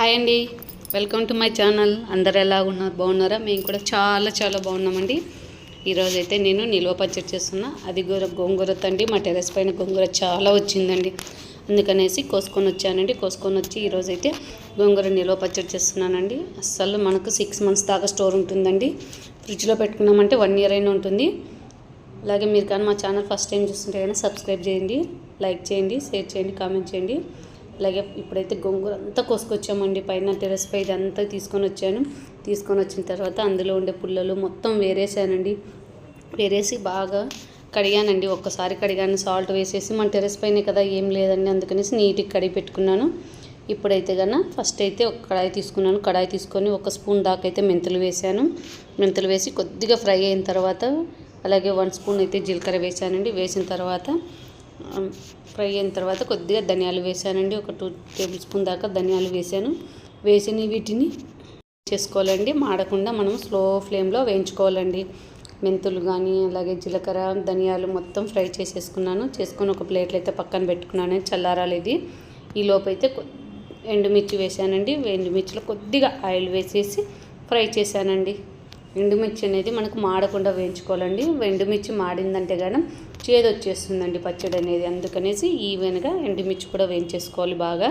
Hi అండి. Welcome to my channel అందరు ఎలా ఉన్నారు బాగున్నారా? మేము కూడా చాలా చాలా బాగున్నామండి. ఈరోజు అయితే నేను నిల్వ పచ్చడి చేస్తున్నా. అది కూడా గోంగూర తండి. మా టెరెస్ పైన గోంగూర చాలా వచ్చిందండి. అందుకనేసి కోసుకొని వచ్చానండి. కోసుకొని వచ్చి ఈరోజు అయితే గోంగూర నిల్వ పచ్చడి చేస్తున్నానండి. అస్సలు మనకు సిక్స్ మంత్స్ దాకా స్టోర్ ఉంటుందండి. ఫ్రిడ్జ్లో పెట్టుకున్నామంటే వన్ ఇయర్ అయినా ఉంటుంది. అలాగే మీరు కానీ మా ఛానల్ ఫస్ట్ టైం చూస్తుంటే కానీ సబ్స్క్రైబ్ చేయండి. లైక్ చేయండి షేర్ చేయండి కామెంట్ చేయండి. అలాగే ఇప్పుడైతే గోంగూర అంతా కోసుకొచ్చామండి. పైన టెరెస్ పై అంతా తీసుకొని వచ్చాను. తీసుకొని వచ్చిన తర్వాత అందులో ఉండే పుల్లలు మొత్తం వేరేసానండి. వేరేసి బాగా కడిగానండి. ఒక్కసారి కడిగాను. సాల్ట్ వేసేసి మన టెరెస్ పైనే కదా ఏం లేదండి. అందుకనేసి నీట్గా కడిగి పెట్టుకున్నాను. ఇప్పుడైతే కన్నా ఫస్ట్ అయితే ఒక కడాయి తీసుకున్నాను. కడాయి తీసుకొని ఒక స్పూన్ దాకా అయితే మెంతులు వేసాను. మెంతులు వేసి కొద్దిగా ఫ్రై అయిన తర్వాత అలాగే వన్ స్పూన్ అయితే జీలకర్ర వేసానండి. వేసిన తర్వాత ఫ్రై అయిన తర్వాత కొద్దిగా ధనియాలు వేసానండి. ఒక టూ టేబుల్ స్పూన్ దాకా ధనియాలు వేసాను. వేసిన వీటిని చేసుకోవాలండి. మాడకుండా మనం స్లో ఫ్లేమ్లో వేయించుకోవాలండి. మెంతులు కానీ అలాగే జీలకర్ర ధనియాలు మొత్తం ఫ్రై చేసేసుకున్నాను. చేసుకొని ఒక ప్లేట్లో అయితే పక్కన పెట్టుకున్నాను. చల్లారాలేది ఇది. ఈ లోపైతే ఎండుమిర్చి వేసానండి. ఎండుమిర్చిలో కొద్దిగా ఆయిల్ వేసేసి ఫ్రై చేశానండి. ఎండుమిర్చి అనేది మనకు మాడకుండా వేయించుకోవాలండి. ఎండుమిర్చి మాడిందంటే కానీ చేదు వచ్చేస్తుందండి పచ్చడి అనేది. అందుకనేసి ఈవెన్గా ఎండుమిర్చి కూడా వేయించేసుకోవాలి బాగా.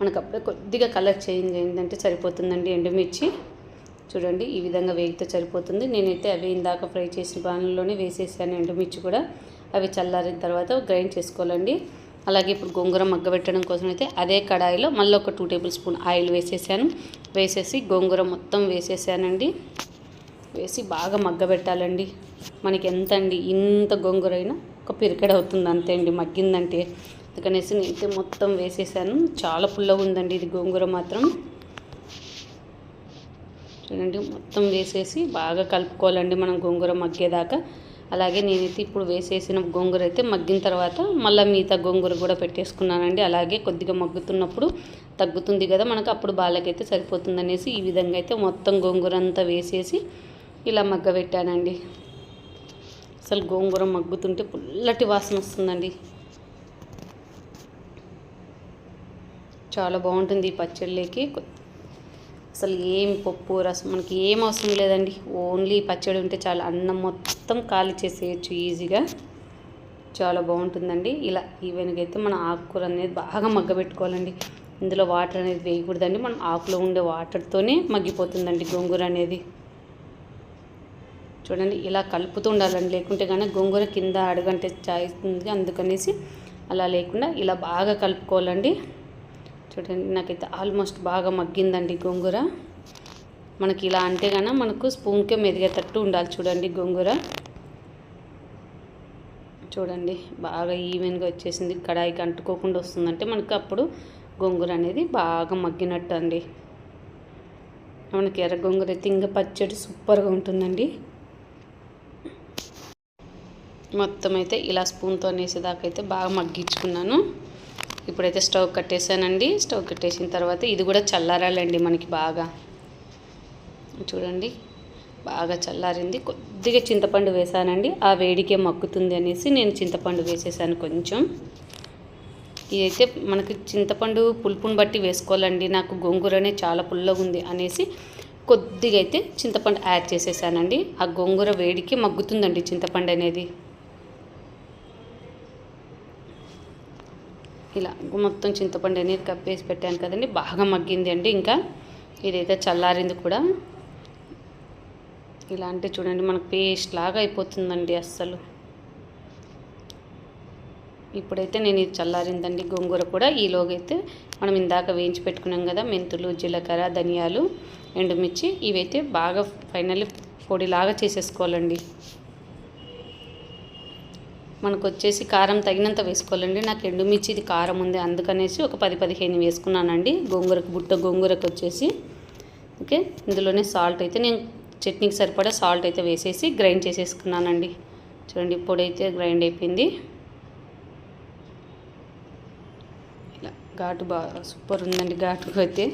మనకు అప్పుడే కొద్దిగా కలర్ చేంజ్ అయిందంటే సరిపోతుందండి ఎండుమిర్చి. చూడండి ఈ విధంగా వేగితే సరిపోతుంది. నేనైతే అవి ఇందాక ఫ్రై చేసిన పాన్లోనే వేసేసాను ఎండుమిర్చి కూడా. అవి చల్లారిన తర్వాత గ్రైండ్ చేసుకోవాలండి. అలాగే ఇప్పుడు గోంగూర మగ్గబెట్టడం కోసం అయితే అదే కడాయిలో మళ్ళీ ఒక టూ టేబుల్ స్పూన్ ఆయిల్ వేసేసాను. వేసేసి గోంగూర మొత్తం వేసేసానండి. వేసి బాగా మగ్గబెట్టాలండి. మనకి ఎంత అండి ఇంత గోంగూర అయినా ఒక పిరికెడ అవుతుంది అంతే అండి మగ్గిందంటే. అందుకనేసి నేనైతే మొత్తం వేసేసాను. చాలా పుల్లగా ఉందండి ఇది గోంగూర మాత్రం. చూడండి మొత్తం వేసేసి బాగా కలుపుకోవాలండి మనం గోంగూర మగ్గేదాకా. అలాగే నేనైతే ఇప్పుడు వేసేసిన గోంగూర అయితే మగ్గిన తర్వాత మళ్ళీ మిగతా గోంగూర కూడా పెట్టేసుకున్నానండి. అలాగే కొద్దిగా మగ్గుతున్నప్పుడు తగ్గుతుంది కదా మనకు అప్పుడు బాలకైతే సరిపోతుంది అనేసి ఈ విధంగా అయితే మొత్తం గోంగూర అంతా వేసేసి ఇలా మగ్గబెట్టానండి. అసలు గోంగూర మగ్గుతుంటే పుల్లటి వాసన వస్తుందండి. చాలా బాగుంటుంది ఈ పచ్చళ్ళకి. అసలు ఏం పప్పు రసం మనకి ఏం అవసరం లేదండి. ఓన్లీ పచ్చడి ఉంటే చాలా. అన్నం మొత్తం ఖాళీ చేసేయచ్చు ఈజీగా. చాలా బాగుంటుందండి. ఇలా ఈవెన్గా అయితే మన ఆకుకూర అనేది బాగా మగ్గబెట్టుకోవాలండి. ఇందులో వాటర్ అనేది వేయకూడదండి. మనం ఆకులో ఉండే వాటర్తోనే మగ్గిపోతుందండి గోంగూర అనేది. చూడండి ఇలా కలుపుతూ ఉండాలండి లేకుంటే కానీ గోంగూర కింద అడుగంటే చాయిస్తుంది. అందుకనేసి అలా లేకుండా ఇలా బాగా కలుపుకోవాలండి. చూడండి నాకైతే ఆల్మోస్ట్ బాగా మగ్గిందండి గోంగూర. మనకి ఇలా అంటే కన్నా మనకు స్పూన్కే మెదిగేటట్టు ఉండాలి చూడండి గోంగూర. చూడండి బాగా ఈవెన్గా వచ్చేసింది. కడాయికి అంటుకోకుండా వస్తుందంటే మనకు అప్పుడు గోంగూర అనేది బాగా మగ్గినట్టు అండి మనకి ఎర్ర గోంగూర అయితే ఇంకా పచ్చడి సూపర్గా ఉంటుందండి. మొత్తం అయితే ఇలా స్పూన్తో వేసేదాకా అయితే బాగా మగ్గించుకున్నాను. ఇప్పుడైతే స్టవ్ కట్టేసానండి. స్టవ్ కట్టేసిన తర్వాత ఇది కూడా చల్లారాలండి మనకి బాగా. చూడండి బాగా చల్లారింది. కొద్దిగా చింతపండు వేసానండి. ఆ వేడికే మగ్గుతుంది అనేసి నేను చింతపండు వేసేసాను కొంచెం. ఇదైతే మనకి చింతపండు పులుపుని బట్టి వేసుకోవాలండి. నాకు గోంగూరనే చాలా పుల్లగా ఉంది అనేసి కొద్దిగా అయితే చింతపండు యాడ్ చేసేసానండి. ఆ గోంగూర వేడికి మగ్గుతుందండి చింతపండు అనేది. ఇలా మొత్తం చింతపండు అనేది కప్పేసి పెట్టాను కదండి. బాగా మగ్గింది అండి ఇంకా. ఇదైతే చల్లారింది కూడా. ఇలా అంటే చూడండి మనకు పేస్ట్ లాగా అయిపోతుందండి అస్సలు. ఇప్పుడైతే నేను ఇది చల్లారిందండి గోంగూర కూడా. ఈలోగా అయితే మనం ఇందాక వేయించి పెట్టుకున్నాం కదా మెంతులు జీలకర్ర ధనియాలు ఎండుమిర్చి. ఇవైతే బాగా ఫైనల్లీ పొడిలాగా చేసేసుకోవాలండి. మనకు వచ్చేసి కారం తగినంత వేసుకోవాలండి. నాకు ఎండుమిర్చి ఇది కారం ఉంది. అందుకనేసి ఒక పది పదిహేను వేసుకున్నానండి. గోంగూరకు బుట్ట గోంగూరకు వచ్చేసి ఓకే? ఇందులోనే సాల్ట్ అయితే నేను చట్నీకి సరిపడా సాల్ట్ అయితే వేసేసి గ్రైండ్ చేసేసుకున్నానండి. చూడండి పొడి అయితే గ్రైండ్ అయిపోయింది. ఇలా ఘాటు బాగా సూపర్ ఉందండి ఘాటు అయితే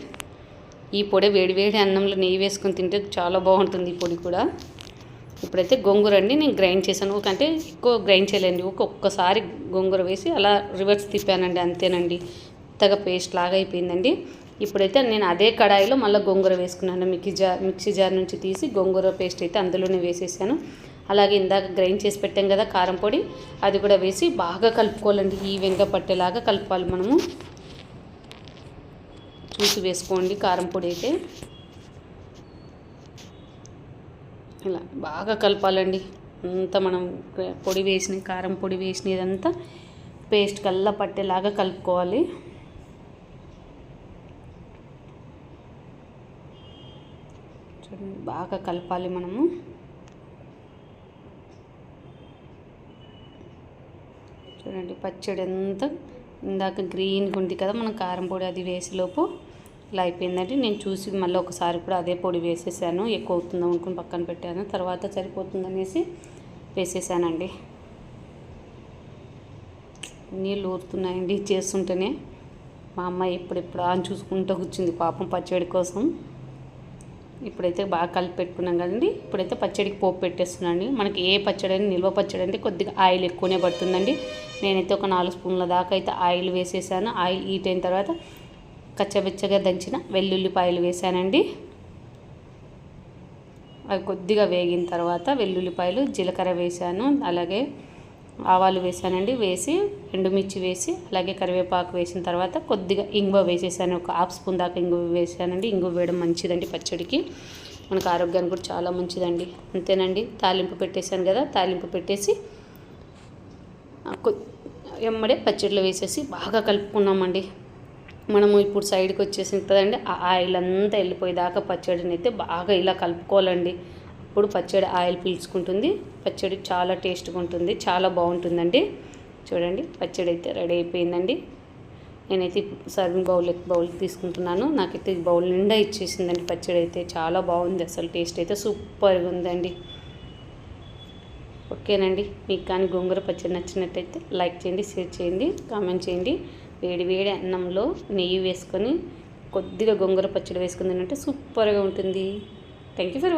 ఈ పొడి వేడి వేడి అన్నంలో నెయ్యి వేసుకొని తింటే చాలా బాగుంటుంది ఈ పొడి కూడా. ఇప్పుడైతే గోంగూర అండి నేను గ్రైండ్ చేశాను. ఒక ఎక్కువ గ్రైండ్ చేయలేండి ఒక్కొక్కసారి గోంగూర వేసి అలా రివర్స్ తిప్పానండి. అంతేనండి. మెత్తగా పేస్ట్ లాగా అయిపోయిందండి. ఇప్పుడైతే నేను అదే కడాయిలో మళ్ళీ గోంగూర వేసుకున్నాను. మిక్సీ జార్ మిక్సీ జార్ నుంచి తీసి గోంగూర పేస్ట్ అయితే అందులోనే వేసేసాను. అలాగే ఇందాక గ్రైండ్ చేసి పెట్టాం కదా కారం పొడి అది కూడా వేసి బాగా కలుపుకోవాలండి. ఈవెన్గా పట్టేలాగా కలుపుకోవాలి మనము. చూసి వేసుకోండి కారం పొడి అయితే. ఇలా బాగా కలపాలండి. అంతా మనం పొడి వేసిన కారం పొడి వేసిన ఇదంతా పేస్ట్ కల్లా పట్టేలాగా కలుపుకోవాలి. చూడండి బాగా కలపాలి మనము. చూడండి పచ్చడి అంతా ఇందాక గ్రీన్గా ఉంది కదా మనం కారం పొడి అది వేసేలోపు ఇలా అయిపోయిందండి. నేను చూసి మళ్ళీ ఒకసారి కూడా అదే పొడి వేసేసాను. ఎక్కువ అవుతుందో అనుకుని పక్కన పెట్టాను. తర్వాత సరిపోతుందనేసి వేసేసానండి. నీళ్ళు ఊరుతున్నాయండి చేస్తుంటేనే. మా అమ్మాయి ఎప్పుడెప్పుడు అని చూసుకుంటూ కూర్చుంది పాపం పచ్చడి కోసం. ఇప్పుడైతే బాగా కలిపి పెట్టుకున్నాం కదండి. ఇప్పుడైతే పచ్చడికి పోపు పెట్టేస్తున్నాండి మనకి ఏ పచ్చడి అని నిల్వ పచ్చడి అంటే కొద్దిగా ఆయిల్ ఎక్కువనే పడుతుందండి. నేనైతే ఒక నాలుగు స్పూన్ల దాకా అయితే ఆయిల్ వేసేసాను. ఆయిల్ హీట్ అయిన తర్వాత కచ్చబెచ్చగా దంచిన వెల్లుల్లిపాయలు వేసానండి అవి కొద్దిగా వేగిన తర్వాత వెల్లుల్లిపాయలు జీలకర్ర వేసాను అలాగే ఆవాలు వేసానండి వేసి ఎండుమిర్చి వేసి అలాగే కరివేపాకు వేసిన తర్వాత కొద్దిగా ఇంగువ వేసేసాను. ఒక హాఫ్ స్పూన్ దాకా ఇంగువ వేసానండి ఇంగువ వేయడం మంచిదండి పచ్చడికి. మనకు ఆరోగ్యానికి కూడా చాలా మంచిదండి. అంతేనండి. తాలింపు పెట్టేశాను కదా తాలింపు పెట్టేసి ఎమ్మడే పచ్చడిలో వేసేసి బాగా కలుపుకున్నామండి. మనము ఇప్పుడు సైడ్కి వచ్చేసింది కదండి ఆ ఆయిల్ అంతా వెళ్ళిపోయేదాకా పచ్చడిని అయితే బాగా ఇలా కలుపుకోవాలండి. అప్పుడు పచ్చడి ఆయిల్ పీల్చుకుంటుంది పచ్చడి చాలా టేస్ట్గా ఉంటుంది చాలా బాగుంటుందండి. చూడండి పచ్చడి అయితే రెడీ అయిపోయిందండి. నేనైతే సర్వింగ్ బౌల్ బౌల్ తీసుకుంటున్నాను. నాకైతే బౌల్ నిండా ఇచ్చేసిందండి పచ్చడి అయితే చాలా బాగుంది అసలు టేస్ట్ అయితే సూపర్గా ఉందండి. ఓకేనండి మీకు కానీ గోంగూర పచ్చడి నచ్చినట్టయితే లైక్ చేయండి షేర్ చేయండి కామెంట్ చేయండి. వేడి వేడి అన్నంలో నెయ్యి వేసుకొని కొద్దిగా గోంగూర పచ్చడి వేసుకుని తింటే సూపర్గా ఉంటుంది. Thank you for